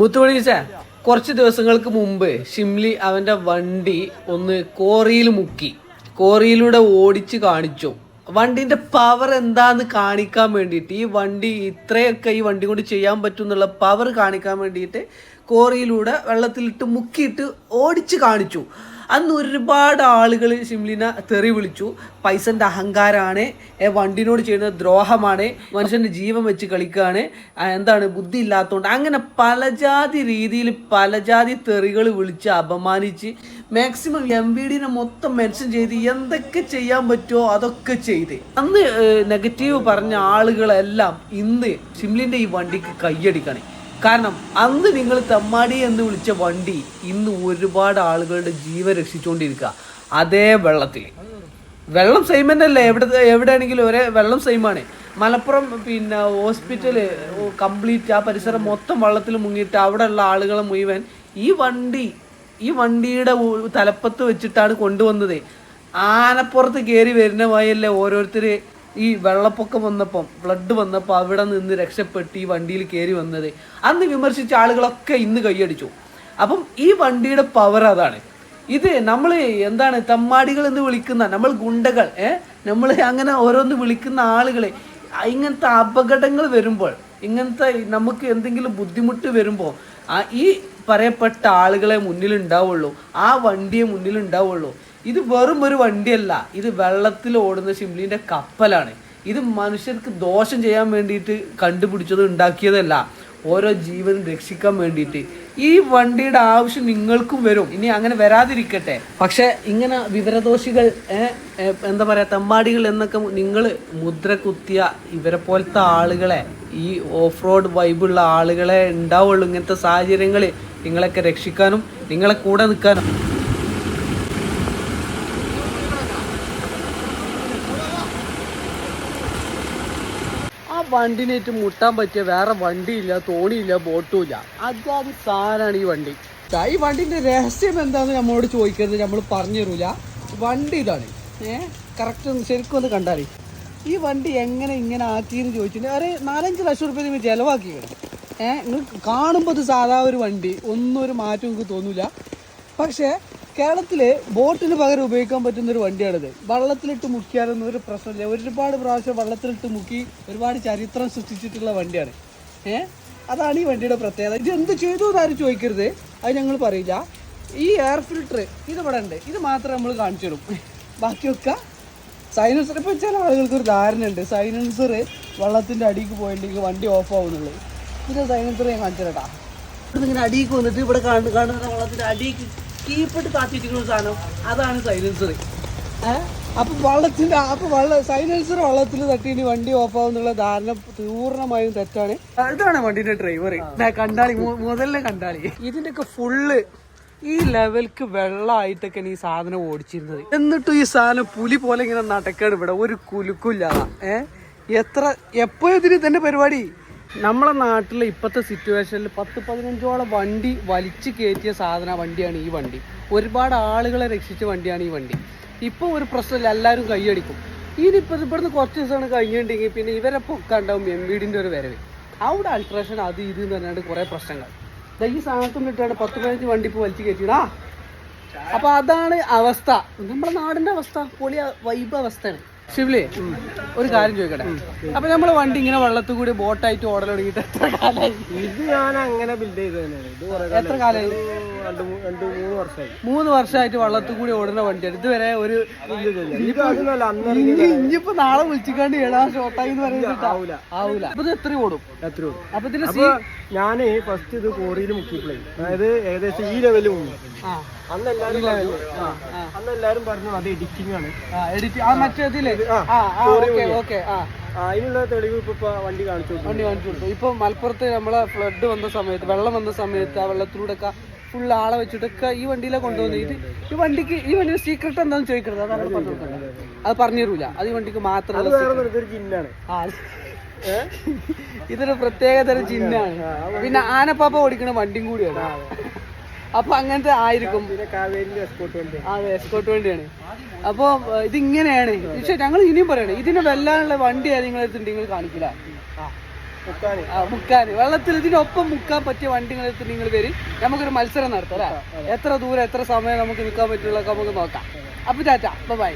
മുത്തുമണീച്ച കുറച്ച് ദിവസങ്ങൾക്ക് മുമ്പ് ഷിംലി അവന്റെ വണ്ടി ഒന്ന് കോറിയിൽ മുക്കി കോറിയിലൂടെ ഓടിച്ച് കാണിച്ചു. വണ്ടിന്റെ പവർ എന്താന്ന് കാണിക്കാൻ വേണ്ടിയിട്ട് ഈ വണ്ടി ഇത്രയൊക്കെ ഈ വണ്ടി കൊണ്ട് ചെയ്യാൻ പറ്റും എന്നുള്ള പവർ കാണിക്കാൻ വേണ്ടിയിട്ട് കോറിയിലൂടെ വെള്ളത്തിലിട്ട് മുക്കിയിട്ട് ഓടിച്ച് കാണിച്ചു. അന്ന് ഒരുപാട് ആളുകൾ ഷിംലിനെ തെറി വിളിച്ചു. പൈസന്റെ അഹങ്കാരമാണ് വണ്ടിനോട് ചെയ്യുന്ന ദ്രോഹമാണ്. മനുഷ്യന്റെ ജീവൻ വെച്ച് കളിക്കുകയാണ്. എന്താണ് ബുദ്ധി ഇല്ലാത്തതുകൊണ്ട് അങ്ങനെ പലജാതി രീതിയിൽ പലജാതി തെറികൾ വിളിച്ച് അപമാനിച്ച് മാക്സിമം എം വി ഡിനെ മൊത്തം മെൻഷൻ ചെയ്ത് എന്തൊക്കെ ചെയ്യാൻ പറ്റുമോ അതൊക്കെ ചെയ്ത്. അന്ന് നെഗറ്റീവ് പറഞ്ഞ ആളുകളെല്ലാം ഇന്ന് ഷിംലിന്റെ ഈ വണ്ടിക്ക് കൈയടിക്കണേ. കാരണം അന്ന് നിങ്ങൾ തെമ്മാടി എന്ന് വിളിച്ച വണ്ടി ഇന്ന് ഒരുപാട് ആളുകളുടെ ജീവൻ രക്ഷിച്ചുകൊണ്ടിരിക്കുക അതേ വെള്ളത്തിൽ വെള്ളം സെയിം തന്നെയല്ലേ എവിടെ എവിടെയാണെങ്കിലും ഒരേ വെള്ളം സെയിമാണ് മലപ്പുറം പിന്നെ ഹോസ്പിറ്റൽ കംപ്ലീറ്റ് ആ പരിസരം മൊത്തം വെള്ളത്തിൽ മുങ്ങിയിട്ട് അവിടെയുള്ള ആളുകളെ മുഴുവൻ ഈ വണ്ടി ഈ വണ്ടിയുടെ തലപ്പത്ത് വെച്ചിട്ടാണ് കൊണ്ടുവന്നത്. ആനപ്പുറത്ത് കയറി വരുന്ന വഴിയല്ലേ ഓരോരുത്തർ ഈ വെള്ളപ്പൊക്കം വന്നപ്പം ഫ്ലഡ് വന്നപ്പോൾ അവിടെ നിന്ന് രക്ഷപ്പെട്ട് ഈ വണ്ടിയിൽ കയറി വന്നത്. അന്ന് വിമർശിച്ച ആളുകളൊക്കെ ഇന്ന് കൈയടിച്ചു. അപ്പം ഈ വണ്ടിയുടെ പവർ അതാണ്. ഇത് നമ്മൾ എന്താണ് തമ്മാടികൾ എന്ന് വിളിക്കുന്ന നമ്മൾ ഗുണ്ടകൾ ഏഹ് നമ്മൾ അങ്ങനെ ഓരോന്ന് വിളിക്കുന്ന ആളുകളെ ഇങ്ങനത്തെ അപകടങ്ങൾ വരുമ്പോൾ ഇങ്ങനത്തെ നമുക്ക് എന്തെങ്കിലും ബുദ്ധിമുട്ട് വരുമ്പോൾ ഈ പറയപ്പെട്ട ആളുകളെ മുന്നിലുണ്ടാവുള്ളൂ ആ വണ്ടിയെ മുന്നിൽ ഉണ്ടാവുള്ളൂ ഇത് വെറും ഒരു വണ്ടിയല്ല. ഇത് വെള്ളത്തിൽ ഓടുന്ന ഷിംലിന്റെ കപ്പലാണ്. ഇത് മനുഷ്യർക്ക് ദോഷം ചെയ്യാൻ വേണ്ടിയിട്ട് കണ്ടുപിടിച്ചത് ഉണ്ടാക്കിയതല്ല. ഓരോ ജീവനും രക്ഷിക്കാൻ വേണ്ടിയിട്ട്. ഈ വണ്ടിയുടെ ആവശ്യം നിങ്ങൾക്കും വരും. ഇനി അങ്ങനെ വരാതിരിക്കട്ടെ. പക്ഷെ ഇങ്ങനെ വിവരദോഷികൾ എന്താ പറയാ തമ്മാടികൾ എന്നൊക്കെ നിങ്ങൾ മുദ്ര കുത്തിയ ഇവരെ പോലത്തെ ആളുകളെ ഈ ഓഫ് റോഡ് വൈബുള്ള ആളുകളെ ഉണ്ടാവുള്ളൂ ഇങ്ങനത്തെ സാഹചര്യങ്ങളിൽ നിങ്ങളൊക്കെ രക്ഷിക്കാനും നിങ്ങളെ കൂടെ നിൽക്കാനും ആ വണ്ടിനേറ്റ് മുട്ടാൻ പറ്റിയ വേറെ വണ്ടിയില്ല തോണിയില്ല ബോട്ടും ഇല്ല അതാണ് സാധനമാണ് ഈ വണ്ടി. ഈ വണ്ടിന്റെ രഹസ്യം എന്താന്ന് നമ്മളോട് ചോദിക്കരുത് നമ്മൾ പറഞ്ഞു തരൂല. വണ്ടി ഇതാണ്. ഏഹ് കറക്റ്റ് ശരിക്കും ഒന്ന് കണ്ടാലേ. ഈ വണ്ടി എങ്ങനെ ഇങ്ങനെ ആക്കിയെന്ന് ചോദിച്ചിട്ടുണ്ടെങ്കിൽ ഒരു നാലഞ്ച് ലക്ഷം റുപ്യ നിങ്ങൾ ചിലവാക്കി ഏഹ് നിങ്ങൾ കാണുമ്പോൾ ഇത് സാധാ ഒരു വണ്ടി. ഒന്നും ഒരു മാറ്റം നിങ്ങൾക്ക് തോന്നില്ല പക്ഷേ കേരളത്തിൽ ബോട്ടിന് പകരം ഉപയോഗിക്കാൻ പറ്റുന്ന ഒരു വണ്ടിയാണിത്. വള്ളത്തിലിട്ട് മുക്കിയാലൊന്നും ഒരു പ്രശ്നമില്ല. ഒരുപാട് പ്രാവശ്യം വള്ളത്തിലിട്ട് മുക്കി ഒരുപാട് ചരിത്രം സൃഷ്ടിച്ചിട്ടുള്ള വണ്ടിയാണ്. ഏ? അതാണ് ഈ വണ്ടിയുടെ പ്രത്യേകത. ഇത് എന്ത് ചെയ്തു എന്നാരും ചോദിക്കരുത്. അത് ഞങ്ങൾ പറയില്ല. ഈ എയർ ഫിൽട്ടർ ഇത് ഇവിടെ ഉണ്ട്. ഇത് മാത്രം നമ്മൾ കാണിച്ചു തരും. ബാക്കിയൊക്കെ സൈലൻസർ ഇപ്പോൾ ചില ആളുകൾക്ക് ഒരു ധാരണ ഉണ്ട്. സൈലൻസർ വള്ളത്തിന്റെ അടിക്ക് പോയിട്ടുണ്ടെങ്കിൽ വണ്ടി ഓഫ് ആവുന്നുള്ളൂ. ഇത് സൈലൻസർ ഞാൻ കാണിച്ചു തരാം ഇവിടുന്ന് ഇങ്ങനെ അടിക്ക് വന്നിട്ട് ഇവിടെ കാണുന്ന കാണുന്ന വള്ളത്തിന്റെ അടിക്ക് കീപ്പിട്ട് കാത്തിരിക്കുന്ന സാധനം. അതാണ് സൈലൻസർ ഏഹ് അപ്പൊ വള്ളത്തിന്റെ അപ്പൊ വള്ള സൈലൻസർ വള്ളത്തിൽ തട്ടിയിട്ട് വണ്ടി ഓഫ് ആവുന്നുള്ള ധാരണ പൂർണമായും തെറ്റാണ്. ഇതാണ് വണ്ടിന്റെ ഡ്രൈവർ കണ്ടാളി മു- മുതലിനെ കണ്ടാളി. ഇതിന്റെ ഒക്കെ ഫുള്ള് ഈ ലെവൽക്ക് വെള്ളമായിട്ടൊക്കെ ഈ സാധനം ഓടിച്ചിരുന്നത്. എന്നിട്ടും ഈ സാധനം പുലി പോലെ ഇങ്ങനെ നടക്കാണ് ഇവിടെ. ഒരു കുലുക്കുല്ല ഏഹ് എത്ര എപ്പോഴും ഇതിന് തന്നെ പരിപാടി? നമ്മളെ നാട്ടിലെ ഇപ്പോഴത്തെ സിറ്റുവേഷനിൽ പത്ത് പതിനഞ്ചോളം വണ്ടി വലിച്ചു കയറ്റിയ സാധന വണ്ടിയാണ് ഈ വണ്ടി. ഒരുപാട് ആളുകളെ രക്ഷിച്ച വണ്ടിയാണ് ഈ വണ്ടി. ഇപ്പോൾ ഒരു പ്രശ്നമില്ല എല്ലാവരും കൈയടിക്കും. ഇനിയിപ്പോൾ ഇവിടുന്ന് കുറച്ച് ദിവസമാണ് കഴിഞ്ഞിട്ടുണ്ടെങ്കിൽ പിന്നെ ഇവരെ പൊക്കാണ്ടാവും എം വീടിന്റെ ഒരു വരവ്. അവിടെ അൾട്രേഷൻ അത് ഇത് എന്ന് പറഞ്ഞാണ്ട് കുറേ പ്രശ്നങ്ങൾ. ഈ സാധനത്തിൽ ഇട്ടാണ് പത്ത് പതിനഞ്ച് വണ്ടി ഇപ്പോൾ വലിച്ചു കയറ്റിയിടാ അപ്പോൾ അതാണ് അവസ്ഥ. നമ്മുടെ നാടിന്റെ അവസ്ഥ പൊളി വൈബ് അവസ്ഥയാണ്. ശിവലേ ഒരു കാര്യം ചോദിക്കട്ടെ? അപ്പൊ നമ്മളെ വണ്ടി ഇങ്ങനെ വെള്ളത്തിൽ കൂടി ബോട്ടായിട്ട് ഓടൽ തുടങ്ങിയിട്ട് എത്ര കാലമായി ഇത് ഞാൻ അങ്ങനെ ബിൽഡ് ചെയ്ത് ഇത് എത്ര കാലായി? മൂന്ന് വർഷമായി. മൂന്ന് വർഷമായിട്ട് വെള്ളത്തിൽ കൂടി ഓടുന്ന വണ്ടിയാണ്. ഇതുവരെ ഒരു ഇനിയിപ്പോ നാളെ വിളിച്ചിക്കാണ്ട് ഏഴാം ഷോട്ടായി എന്ന് പറയുന്നത് ആവൂല. ആവൂല. അപ്പൊ ഇത് എത്ര ഓടും? എത്ര ഓടും. അപ്പൊ ഇതിന്റെ ഞാൻ ഞാൻ ഫസ്റ്റ് ഇത് കോറിയിൽ മുക്കിയപ്പോഴേ അതായത് ഏകദേശം ഈ ലെവലിൽ മുങ്ങി. അന്ന് എല്ലാരും പറഞ്ഞു. ആ, അന്ന് എല്ലാരും പറഞ്ഞു അത് എഡിറ്റിംഗ് ആണ്. എഡിറ്റ് ആ മറ്റേതിൽ ആ, ആ ഓക്കെ ഓക്കെ ആ. ആ, അതിനുള്ള തെളിവ് ഇപ്പൊ ഇപ്പൊ വണ്ടി കാണിച്ചു കൊടുത്തു. വണ്ടി കാണിച്ചു കൊടുത്തു. ഇപ്പൊ മലപ്പുറത്ത് നമ്മളെ ഫ്ലഡ് വന്ന സമയത്ത് വെള്ളം വന്ന സമയത്ത് ആ വെള്ളത്തിലൂടെ ഒക്കെ ഫുൾ ആളെ വെച്ചിട്ടൊക്കെ ഈ വണ്ടിയിലെ കൊണ്ടുവന്നിട്ട് ഇത് ഈ വണ്ടിക്ക് ഈ വണ്ടിയുടെ സീക്രട്ട് എന്താണെന്ന് ചോദിക്കരുത്. അതാണ് അവിടെ പറഞ്ഞു കൊടുക്കുന്നത്. അത് പറഞ്ഞു തരൂല അത് ഈ വണ്ടിക്ക് മാത്രമല്ല വേറെ ഇതൊരു ജിന്നാണ് ആ ഇതൊരു പ്രത്യേക തരം ചിഹ്നാണ് പിന്നെ ആനപ്പാപ്പ ഓടിക്കണ വണ്ടിയും കൂടിയാണ്. അപ്പൊ അങ്ങനത്തെ ആയിരിക്കും. വണ്ടി അതെ എസ്കോട്ട് വണ്ടിയാണ്. അപ്പൊ ഇതിങ്ങനെയാണ്. പക്ഷെ ഞങ്ങൾ ഇനിയും പറയണേ ഇതിനെ വെല്ലാനുള്ള വണ്ടി നിങ്ങൾ നിങ്ങൾ കാണിക്കില്ല. മുക്കാന് വെള്ളത്തിൽ ഇതിനൊപ്പം മുക്കാൻ പറ്റിയ വണ്ടികളെടുത്ത് നിങ്ങൾ വരും. നമുക്കൊരു മത്സരം നടത്താം അല്ലേ? എത്ര ദൂരം എത്ര സമയം നമുക്ക് നിൽക്കാൻ പറ്റുള്ളതൊക്കെ നമുക്ക് നോക്കാം. അപ്പൊ ചാറ്റ ബൈ.